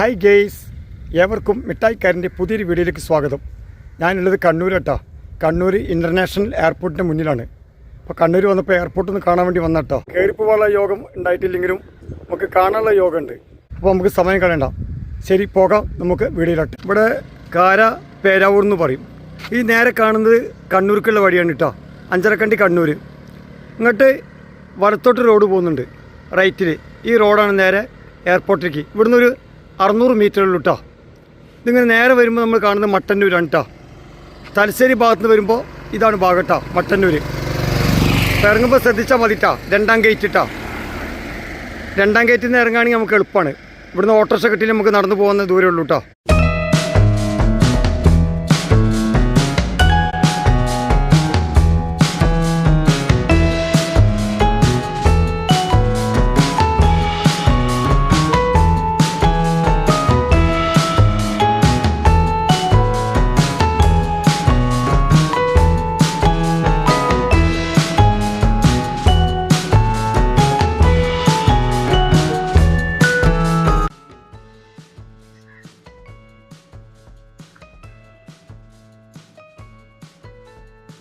Hi guys ഏവർക്കും മിഠായിക്കാരന്റെ പുതിയൊരു വീഡിയോയിലേക്ക് സ്വാഗതം. ഞാനുള്ളത് കണ്ണൂർ കേട്ടോ. കണ്ണൂർ ഇന്റർനാഷണൽ എയർപോർട്ടിന്റെ മുന്നിലാണ്. അപ്പോൾ കണ്ണൂർ വന്നപ്പോൾ എയർപോർട്ടിൽ നിന്ന് കാണാൻ വേണ്ടി വന്നട്ടോ കേട്ടോ യോഗം ഉണ്ടായിട്ടില്ലെങ്കിലും നമുക്ക് കാണാനുള്ള യോഗമുണ്ട്. അപ്പോൾ നമുക്ക് സമയം കളയണ്ട. ശരി പോകാം. നമുക്ക് വീഡിയോയിലോട്ട്. ഇവിടെ കാര പേരാവൂർ എന്ന് പറയും. ഈ നേരെ കാണുന്നത് കണ്ണൂർക്കുള്ള വഴിയാണ് കേട്ടോ. അഞ്ചരക്കണ്ടി കണ്ണൂർ ഇങ്ങോട്ട് വലത്തോട്ട് റോഡ് പോകുന്നുണ്ട്. റൈറ്റിൽ ഈ റോഡാണ് നേരെ എയർപോർട്ടിലേക്ക് ഇവിടുന്ന് ഒരു അറുന്നൂറ് മീറ്ററുള്ളൂ കേട്ടോ ഇതിങ്ങനെ നേരെ വരുമ്പോൾ നമ്മൾ കാണുന്നത് മട്ടന്നൂരാണ് കേട്ടോ തലശ്ശേരി ഭാഗത്ത് നിന്ന് വരുമ്പോൾ ഇതാണ് ഭാഗം കേട്ടോ മട്ടന്നൂർ ഇറങ്ങുമ്പോൾ ശ്രദ്ധിച്ചാൽ മതി കേട്ടോ രണ്ടാം ഗേറ്റ് കേട്ടോ രണ്ടാം ഗേറ്റിൽ നിന്ന് ഇറങ്ങുകയാണെങ്കിൽ നമുക്ക് എളുപ്പമാണ് ഇവിടുന്ന് ഓട്ടോറിക്ഷ കിട്ടിയിൽ നമുക്ക് നടന്നു പോകുന്ന ദൂരമുള്ളൂ കേട്ടോ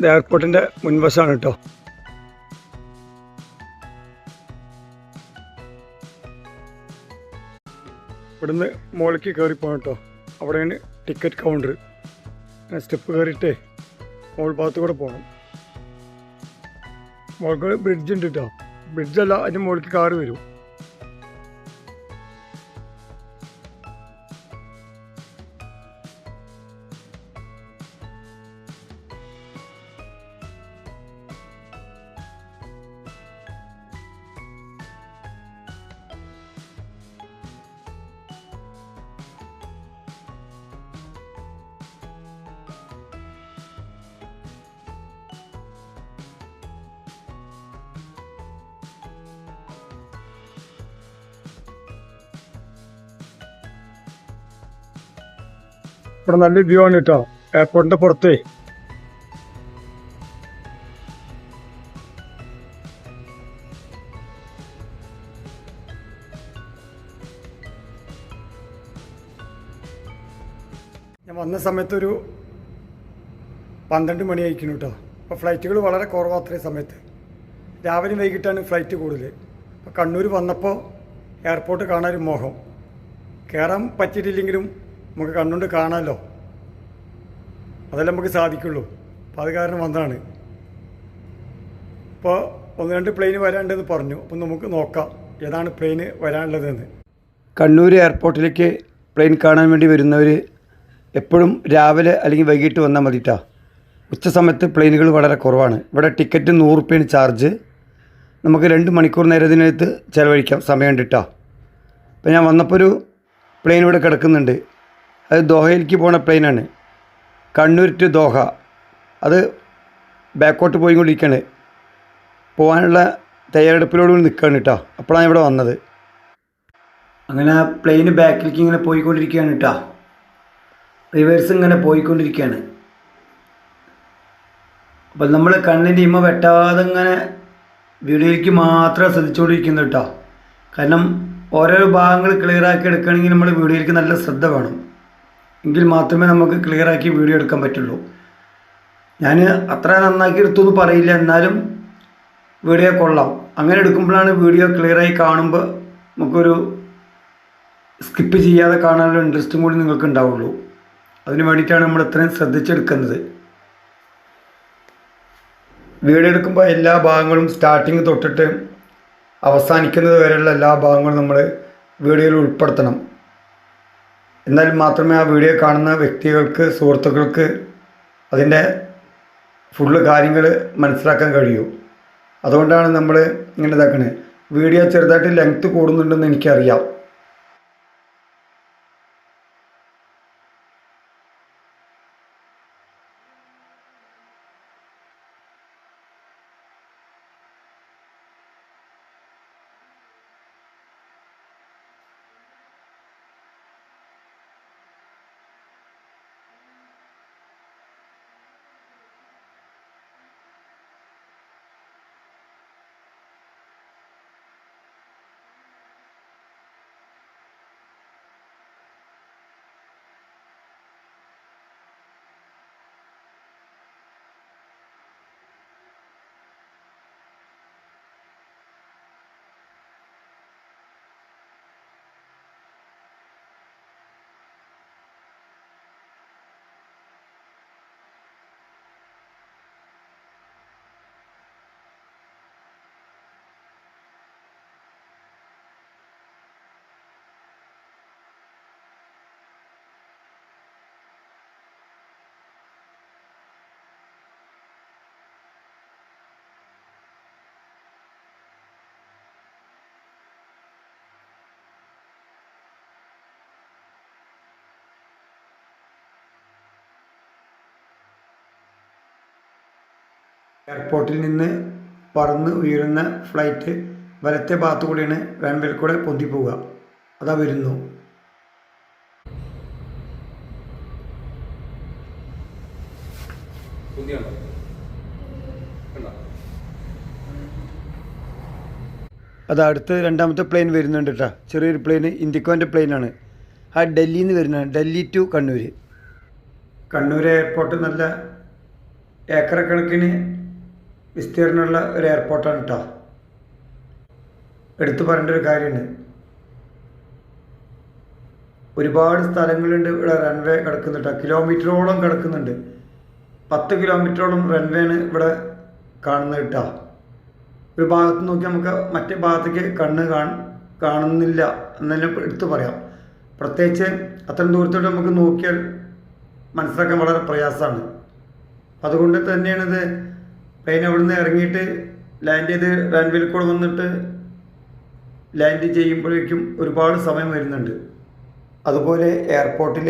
എയർപോർട്ടിന്റെ മുൻവശമാണ് കേട്ടോ ഇവിടുന്ന് മുകളിലേക്ക് കയറി പോകണം കേട്ടോ അവിടെയാണ് ടിക്കറ്റ് കൗണ്ടർ സ്റ്റെപ്പ് കയറിയിട്ടേ മുകൾ ഭാഗത്ത് കൂടെ പോകണം മോൾക്ക് ബ്രിഡ്ജ് ഉണ്ട് കേട്ടോ ബ്രിഡ്ജല്ല അതിന്റെ മുകളിലേക്ക് കാറ് വരും. ഇവിടെ നല്ല വ്യൂ ആണ് കേട്ടോ എയർപോർട്ടിന്റെ പുറത്തേ. ഞാൻ വന്ന സമയത്ത് ഒരു പന്ത്രണ്ട് മണി ആയിരിക്കുന്നു കേട്ടോ അപ്പോൾ ഫ്ലൈറ്റുകൾ വളരെ കുറവാണ് അത്രയും സമയത്ത്. രാവിലെ വൈകിട്ടാണ് ഫ്ലൈറ്റ് കൂടുതൽ അപ്പോൾ കണ്ണൂർ വന്നപ്പോൾ എയർപോർട്ട് കാണാനൊരു മോഹം. കയറാൻ പറ്റിയിട്ടില്ലെങ്കിലും നമുക്ക് കണ്ണുകൊണ്ട് കാണാമല്ലോ അതെല്ലാം നമുക്ക് സാധിക്കുള്ളൂ. അപ്പോൾ അത് കാരണം വന്നതാണ്. ഇപ്പോൾ ഒന്ന് രണ്ട് പ്ലെയിൻ വരാനുണ്ടെന്ന് പറഞ്ഞു. അപ്പം നമുക്ക് നോക്കാം ഏതാണ് പ്ലെയിൻ വരാനുള്ളതെന്ന്. കണ്ണൂർ എയർപോർട്ടിലേക്ക് പ്ലെയിൻ കാണാൻ വേണ്ടി വരുന്നവർ എപ്പോഴും രാവിലെ അല്ലെങ്കിൽ വൈകിട്ട് വന്നാൽ മതിട്ടാ. ഉച്ച സമയത്ത് പ്ലെയിനുകൾ വളരെ കുറവാണ്. ഇവിടെ ടിക്കറ്റ് നൂറ് റുപ്യാണ് ചാർജ് നമുക്ക് രണ്ട് മണിക്കൂർ നേരം ഇതിനകത്ത് ചിലവഴിക്കാം. സമയം കണ്ടിട്ടാ അപ്പോൾ ഞാൻ വന്നപ്പോൾ ഒരു പ്ലെയിൻ ഇവിടെ കിടക്കുന്നുണ്ട്. അത് ദോഹയിലേക്ക് പോണ പ്ലെയിനാണ്. കണ്ണൂർ ടു ദോഹ. അത് ബാക്കോട്ട് പോയിക്കൊണ്ടിരിക്കുകയാണ് പോകാനുള്ള തയ്യാറെടുപ്പിലോട് നിൽക്കുകയാണ് കേട്ടോ അപ്പോഴാണ് ഇവിടെ വന്നത്. അങ്ങനെ ആ പ്ലെയിന് ബാക്കിലേക്ക് ഇങ്ങനെ പോയിക്കൊണ്ടിരിക്കുകയാണ് കേട്ടോ റിവേഴ്സ് ഇങ്ങനെ പോയിക്കൊണ്ടിരിക്കുകയാണ് അപ്പം നമ്മൾ കണ്ണിന്റെ ഇമ്മ വെട്ടാതെ ഇങ്ങനെ വീഡിയോയിലേക്ക് മാത്രം ശ്രദ്ധിച്ചുകൊണ്ടിരിക്കുന്നു കേട്ടോ കാരണം ഓരോ ഭാഗങ്ങൾ ക്ലിയറാക്കി എടുക്കുകയാണെങ്കിൽ നമ്മൾ വീഡിയോയിലേക്ക് നല്ല ശ്രദ്ധ വേണം. എങ്കിൽ മാത്രമേ നമുക്ക് ക്ലിയർ ആക്കി വീഡിയോ എടുക്കാൻ പറ്റുള്ളൂ. ഞാൻ അത്ര നന്നാക്കി എടുത്തു എന്ന് പറയില്ല. എന്നാലും വീഡിയോ കൊള്ളാം. അങ്ങനെ എടുക്കുമ്പോഴാണ് വീഡിയോ ക്ലിയറായി കാണുമ്പോൾ നമുക്കൊരു സ്കിപ്പ് ചെയ്യാതെ കാണാനുള്ള ഇൻട്രസ്റ്റും കൂടി നിങ്ങൾക്ക് ഉണ്ടാവുള്ളൂ. അതിന് വേണ്ടിയിട്ടാണ് നമ്മൾ ഇത്രയും ശ്രദ്ധിച്ചെടുക്കുന്നത്. വീഡിയോ എടുക്കുമ്പോൾ എല്ലാ ഭാഗങ്ങളും സ്റ്റാർട്ടിങ് തൊട്ടിട്ട് അവസാനിക്കുന്നത് വരെയുള്ള എല്ലാ ഭാഗങ്ങളും നമ്മൾ വീഡിയോയിൽ ഉൾപ്പെടുത്തണം. എന്നാൽ മാത്രമേ ആ വീഡിയോ കാണുന്ന വ്യക്തികൾക്ക് സുഹൃത്തുക്കൾക്ക് അതിന്റെ ഫുള്ള് കാര്യങ്ങൾ മനസ്സിലാക്കാൻ കഴിയൂ. അതുകൊണ്ടാണ് നമ്മൾ ഇങ്ങനെ ഇതാക്കണേ. വീഡിയോ ചെറുതായിട്ട് ലെങ്ത്ത് കൂടുന്നുണ്ടെന്ന് എനിക്കറിയാം. എയർപോർട്ടിൽ നിന്ന് പറന്ന് ഉയരുന്ന ഫ്ലൈറ്റ് വലത്തെ ഭാഗത്തു കൂടിയാണ് റൺവേയിൽ കൂടെ പൊന്തിപ്പോവുക. അതാ വരുന്നു. അത് അടുത്ത് രണ്ടാമത്തെ പ്ലെയിൻ വരുന്നുണ്ട് കേട്ടോ ചെറിയൊരു പ്ലെയിൻ ഇന്ത്യക്കോന്റെ പ്ലെയിനാണ് ആ ഡൽഹിയിൽ നിന്ന് വരുന്നതാണ് ഡൽഹി ടു കണ്ണൂർ കണ്ണൂർ എയർപോർട്ട് നല്ല ഏക്കർ കണക്കിന് വിസ്തീർണമുള്ള ഒരു എയർപോർട്ടാണ് കേട്ടോ എടുത്തു പറയേണ്ട ഒരു കാര്യമാണ് ഒരുപാട് സ്ഥലങ്ങളുണ്ട് ഇവിടെ റൺവേ കിടക്കുന്നുണ്ട് കിലോമീറ്ററോളം കിടക്കുന്നുണ്ട്. പത്ത് കിലോമീറ്ററോളം റൺവേ ആണ് ഇവിടെ കാണുന്നത് കേട്ടോ ഒരു ഭാഗത്ത് നോക്കി നമുക്ക് മറ്റേ ഭാഗത്തേക്ക് കണ്ണ് കാണ കാണുന്നില്ല തന്നെ എടുത്തു പറയാം. പ്രത്യേകിച്ച് അത്രയും ദൂരത്തോട്ട് നമുക്ക് നോക്കിയാൽ മനസ്സിലാക്കാൻ വളരെ പ്രയാസമാണ്. അതുകൊണ്ട് തന്നെയാണിത് പ്ലെയിൻ അവിടെ നിന്ന് ഇറങ്ങിയിട്ട് ലാൻഡ് ചെയ്ത് റൺവേയിൽ കൂടെ വന്നിട്ട് ലാൻഡ് ചെയ്യുമ്പോഴേക്കും ഒരുപാട് സമയം വരുന്നുണ്ട്. അതുപോലെ എയർപോർട്ടിൽ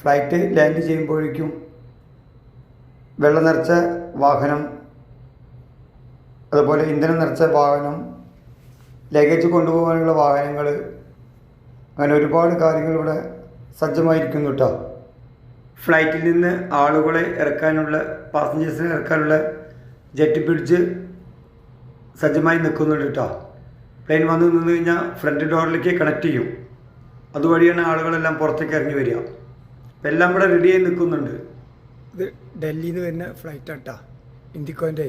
ഫ്ലൈറ്റ് ലാൻഡ് ചെയ്യുമ്പോഴേക്കും വെള്ളം നിറച്ച വാഹനം അതുപോലെ ഇന്ധനം നിറച്ച വാഹനം ലഗേജ് കൊണ്ടുപോകാനുള്ള വാഹനങ്ങൾ അങ്ങനെ ഒരുപാട് കാര്യങ്ങൾ ഇവിടെ സജ്ജമായിരിക്കുന്നു കേട്ടോ ഫ്ലൈറ്റിൽ നിന്ന് ആളുകളെ ഇറക്കാനുള്ള പാസഞ്ചേഴ്സിനെ ഇറക്കാനുള്ള ജെറ്റ് ബ്രിഡ്ജ് സജ്ജമായി നിൽക്കുന്നുണ്ട് കേട്ടോ. പ്ലെയിൻ വന്ന് നിന്ന് കഴിഞ്ഞാൽ ഫ്രണ്ട് ഡോറിലേക്ക് കണക്ട് ചെയ്യും. അതുവഴിയാണ് ആളുകളെല്ലാം പുറത്തേക്ക് ഇറങ്ങി വരിക. അപ്പം എല്ലാം ഇവിടെ റെഡിയായി നിൽക്കുന്നുണ്ട്. ഇത് ഡൽഹിയിൽ നിന്ന് വരുന്ന ഫ്ലൈറ്റാണ് കേട്ടോ ഇന്ത്യക്കോന്റെ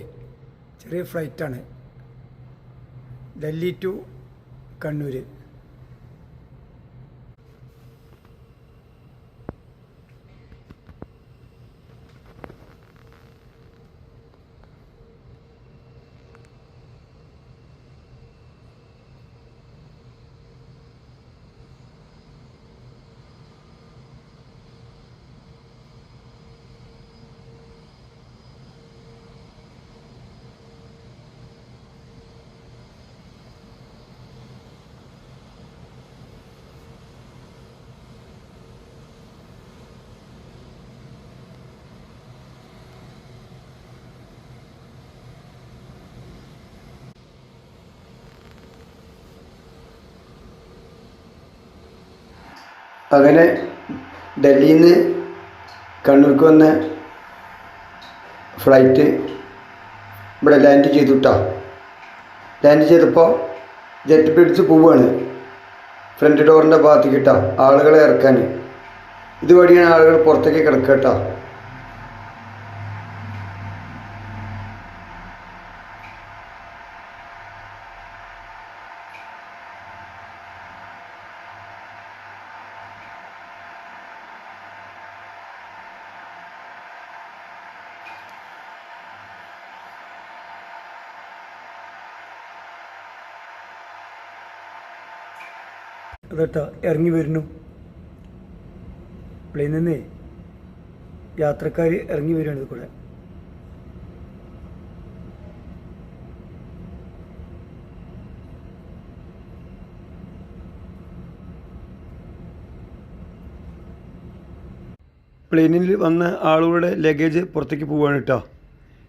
ചെറിയ ഫ്ലൈറ്റാണ് ഡൽഹി ടു കണ്ണൂർ അങ്ങനെ ഡൽഹിയിൽ നിന്ന് കണ്ണൂർക്ക് വന്ന ഫ്ലൈറ്റ് ഇവിടെ ലാൻഡ് ചെയ്തു കേട്ടോ ലാൻഡ് ചെയ്തപ്പോൾ ജെറ്റ് പിടിച്ച് പോവുകയാണ് ഫ്രണ്ട് ഡോറിന്റെ ഭാഗത്തേക്ക് കേട്ടോ ആളുകളെ ഇറക്കാൻ ഇതുവഴിയാണ് ആളുകൾ പുറത്തേക്ക് കിടക്കുക കേട്ടോ അതട്ടോ ഇറങ്ങി വരുന്നു. പ്ലെയിനിൽ നിന്ന് യാത്രക്കാർ ഇറങ്ങി വരികയാണ് ഇത് കൂടെ. പ്ലെയിനിൽ വന്ന ആളുകളുടെ ലഗേജ് പുറത്തേക്ക് പോവുകയാണ് കേട്ടോ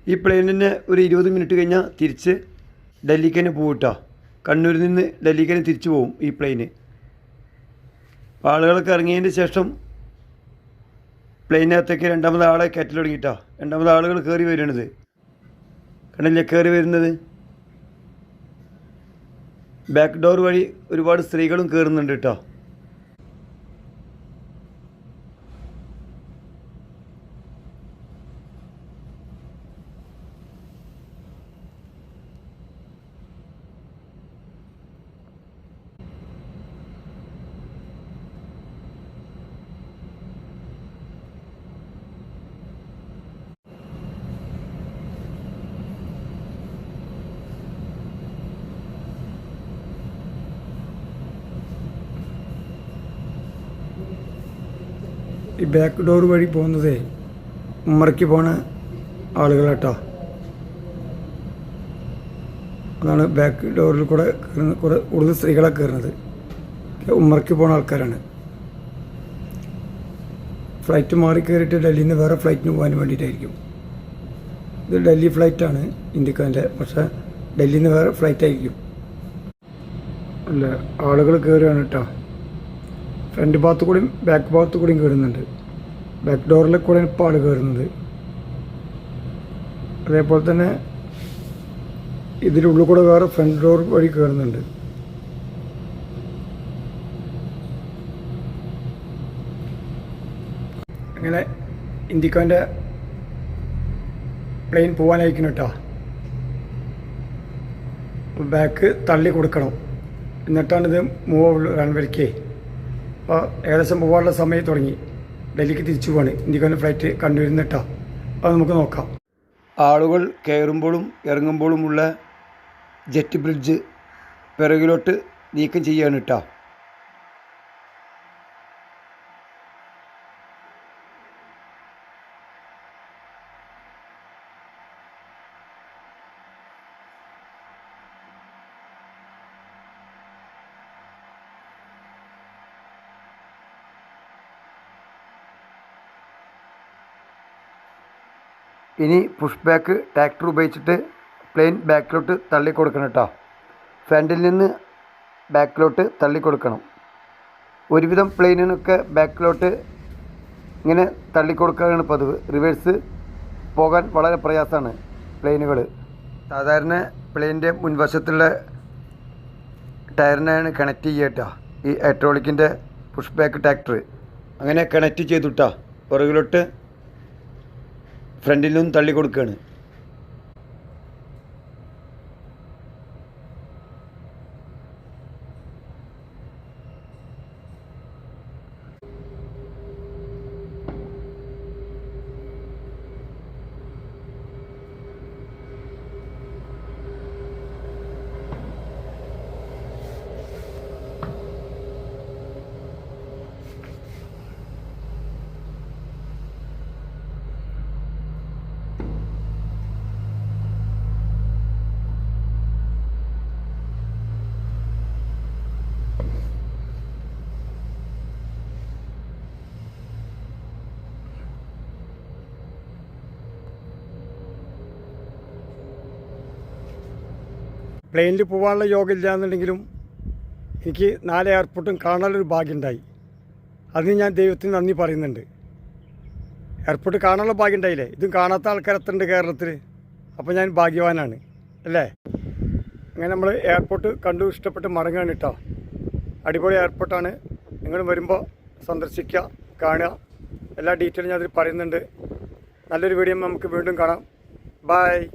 ഈ പ്ലെയിനിന് ഒരു ഇരുപത് മിനിറ്റ് കഴിഞ്ഞാൽ തിരിച്ച് ഡൽഹിക്ക് തന്നെ പോകും കേട്ടോ കണ്ണൂരിൽ നിന്ന് ഡൽഹിക്ക് തന്നെ തിരിച്ചു പോകും ഈ പ്ലെയിന് അപ്പോൾ ആളുകളൊക്കെ ഇറങ്ങിയതിന് ശേഷം പ്ലെയിനകത്തേക്ക് രണ്ടാമത് ആളെ കയറ്റൽ തുടങ്ങിയിട്ടാ. രണ്ടാമത് ആളുകൾ കയറി വരുന്നത് കണ്ടില്ലേ കയറി വരുന്നത്? ബാക്ക് ഡോർ വഴി ഒരുപാട് സ്ത്രീകളും കയറുന്നുണ്ട് കേട്ടോ. ഈ ബാക്ക് ഡോർ വഴി പോകുന്നതേ ഉമ്മറയ്ക്ക് പോണ ആളുകളാട്ടോ അതാണ് ബാക്ക് ഡോറിൽ കൂടെ കയറുന്ന കുറേ കൂടുതൽ സ്ത്രീകളെ കയറുന്നത്. ഉമ്മറയ്ക്ക് പോണ ആൾക്കാരാണ്. ഫ്ലൈറ്റ് മാറി കയറിയിട്ട് ഡൽഹിയിൽ നിന്ന് വേറെ ഫ്ലൈറ്റിന് പോകാൻ വേണ്ടിയിട്ടായിരിക്കും. ഇത് ഡൽഹി ഫ്ലൈറ്റാണ് ഇന്ത്യക്കാരന്റെ. പക്ഷേ ഡൽഹിയിൽ നിന്ന് വേറെ ഫ്ലൈറ്റ് ആയിരിക്കും. അല്ല ആളുകൾ കയറുകയാണ് കേട്ടോ ഫ്രണ്ട് ഭാഗത്ത് കൂടിയും ബാക്ക് ഭാഗത്ത് കൂടിയും കയറുന്നുണ്ട്. ബാക്ക് ഡോറിൽ കൂടെ ഇപ്പോൾ ആൾ കയറുന്നത്. അതേപോലെ തന്നെ ഇതിനുള്ളിൽ കൂടെ വേറെ ഫ്രണ്ട് ഡോർ വഴി കയറുന്നുണ്ട്. അങ്ങനെ ഇന്ത്യക്കാന്റെ പ്ലെയിൻ പോകാനായിരിക്കണം കേട്ടോ. ബാക്ക് തള്ളി കൊടുക്കണം. എന്നിട്ടാണിത് മൂവ് റൺവേക്ക് അപ്പോൾ ഏകദേശം പോകാനുള്ള സമയം തുടങ്ങി. ഡൽഹിക്ക് തിരിച്ചു പോവാണ്. ഇന്ത്യക്കാന്റെ ഫ്ലൈറ്റ് കണ്ടുവരുന്നിട്ടോ. അത് നമുക്ക് നോക്കാം. ആളുകൾ കയറുമ്പോഴും ഇറങ്ങുമ്പോഴുമുള്ള ജെറ്റ് ബ്രിഡ്ജ് പിറകിലോട്ട് നീക്കം ചെയ്യാണ് കേട്ടോ ഇനി പുഷ് ബാക്ക് ട്രാക്ടർ ഉപയോഗിച്ചിട്ട് പ്ലെയിൻ ബാക്കിലോട്ട് തള്ളി കൊടുക്കണം കേട്ടോ ഫ്രണ്ടിൽ നിന്ന് ബാക്കിലോട്ട് തള്ളി കൊടുക്കണം ഒരുവിധം പ്ലെയിനിനൊക്കെ ബാക്കിലോട്ട് ഇങ്ങനെ തള്ളി കൊടുക്കുകയാണ് പതിവ്. റിവേഴ്സ് പോകാൻ വളരെ പ്രയാസമാണ് പ്ലെയിനുകൾ സാധാരണ പ്ലെയിനിന്റെ മുൻവശത്തുള്ള ടയറിനെയാണ് കണക്ട് ചെയ്യുക കേട്ടോ ഈ എലക്ട്രോണിക്കിന്റെ പുഷ് ബാക്ക് ട്രാക്ടർ അങ്ങനെ കണക്ട് ചെയ്തുട്ടാ പുറകിലോട്ട് ഫ്രണ്ടിൽ നിന്നും തള്ളി കൊടുക്കുകയാണ് പ്ലെയിനിൽ പോകാനുള്ള യോഗ ഇല്ലാന്നുണ്ടെങ്കിലും എനിക്ക് നാല് എയർപോർട്ടും കാണാനൊരു ഭാഗ്യമുണ്ടായി. അതിന് ഞാൻ ദൈവത്തിന് നന്ദി പറയുന്നുണ്ട്. എയർപോർട്ട് കാണാനുള്ള ഭാഗ്യം ഉണ്ടായില്ലേ? ഇതും കാണാത്ത ആൾക്കാരെത്തുണ്ട് കേരളത്തിൽ അപ്പോൾ ഞാൻ ഭാഗ്യവാനാണ്. അല്ലേ? അങ്ങനെ നമ്മൾ എയർപോർട്ട് കണ്ടു ഇഷ്ടപ്പെട്ട് മടങ്ങുകയാണ് കേട്ടോ. അടിപൊളി എയർപോർട്ടാണ്. നിങ്ങൾ വരുമ്പോൾ സന്ദർശിക്കുക കാണുക. എല്ലാ ഡീറ്റെയിലും ഞാൻ അതിൽ പറയുന്നുണ്ട്. നല്ലൊരു വീഡിയോ നമുക്ക് വീണ്ടും കാണാം. ബായ്